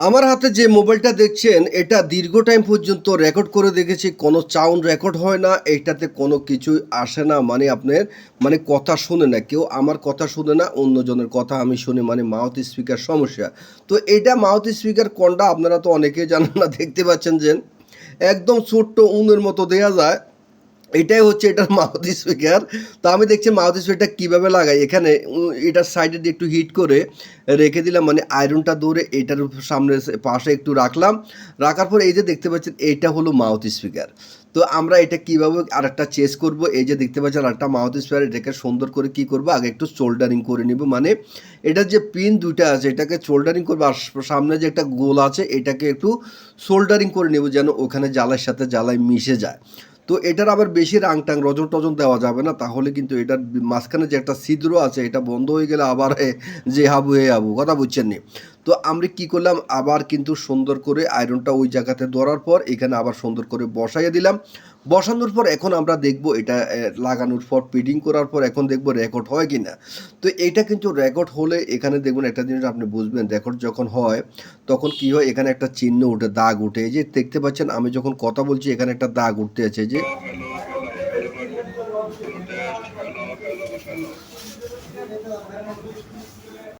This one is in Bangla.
আমার হাতে যে মোবাইলটা দেখছেন, এটা দীর্ঘ টাইম পর্যন্ত রেকর্ড করে দেখেছি। কোনো সাউন্ড রেকর্ড হয় না, এইটাতে কোনো কিছুই আসে না। মানে আপনার মানে কথা শুনে না, কেউ আমার কথা শুনে না, অন্যজনের কথা আমি শুনি মানে মাউথ স্পিকার সমস্যা। তো এটা মাউথ স্পিকার কোনটা? আপনারা তো অনেকেই জানেন না, দেখতে পাচ্ছেন যে, একদম ছোট্ট উনের মতো দেয়া যায়। এটাই হচ্ছে এটার মাউথ স্পিকার তো আমি দেখছি মাউথ স্পিকারটা কীভাবে লাগাই? এখানে এটার সাইডে দিয়ে একটু হিট করে রেখে দিলাম মানে আয়রনটা ধরে এটার সামনে পাশে একটু রাখলাম। রাখার পর এই যে দেখতে পাচ্ছেন এইটা হলো মাউথ স্পিকার তো আমরা এটা কীভাবে আরেকটা চেস করব? এই যে দেখতে পাচ্ছেন আরেকটা মাউথ স্পিকার এটাকে সুন্দর করে কি করব? আগে একটু সোল্ডারিং করে নিব। মানে এটার যে পিন দুইটা আছে, এটাকে সোল্ডারিং করব, আর সামনে যে একটা গোল আছে, এটাকে একটু সোল্ডারিং করে নেব, যেন ওখানে জ্বালার সাথে জ্বালাই মিশে যায়। তো এটার আবার বেশি রাং টাং রজন টজন দেওয়া যাবে না, তাহলে কিন্তু এটার মাঝখানে যে একটা ছিদ্র আছে, এটা বন্ধ হয়ে গেলে আবার যে হাবু, হে হাবু, কথা বুঝছেন নি? তো আমরা কি করলাম? আবার কিন্তু সুন্দর করে আয়রনটা ওই জায়গাতে ধরার পর এখানে আবার সুন্দর করে বসাইয়ে দিলাম। বসানোর পর এখন আমরা দেখব এটা লাগানোর পর পিডিং করার পর এখন দেখব রেকর্ড হয় কি না তো এটা কিন্তু রেকর্ড হলে এখানে দেখবেন একটা জিনিস আপনি বুঝবেন রেকর্ড যখন হয় তখন কি হয়? এখানে একটা চিহ্ন উঠে, দাগ উঠে। যে দেখতে পাচ্ছেন, আমি যখন কথা বলছি, এখানে একটা দাগ উঠতে আছে। যে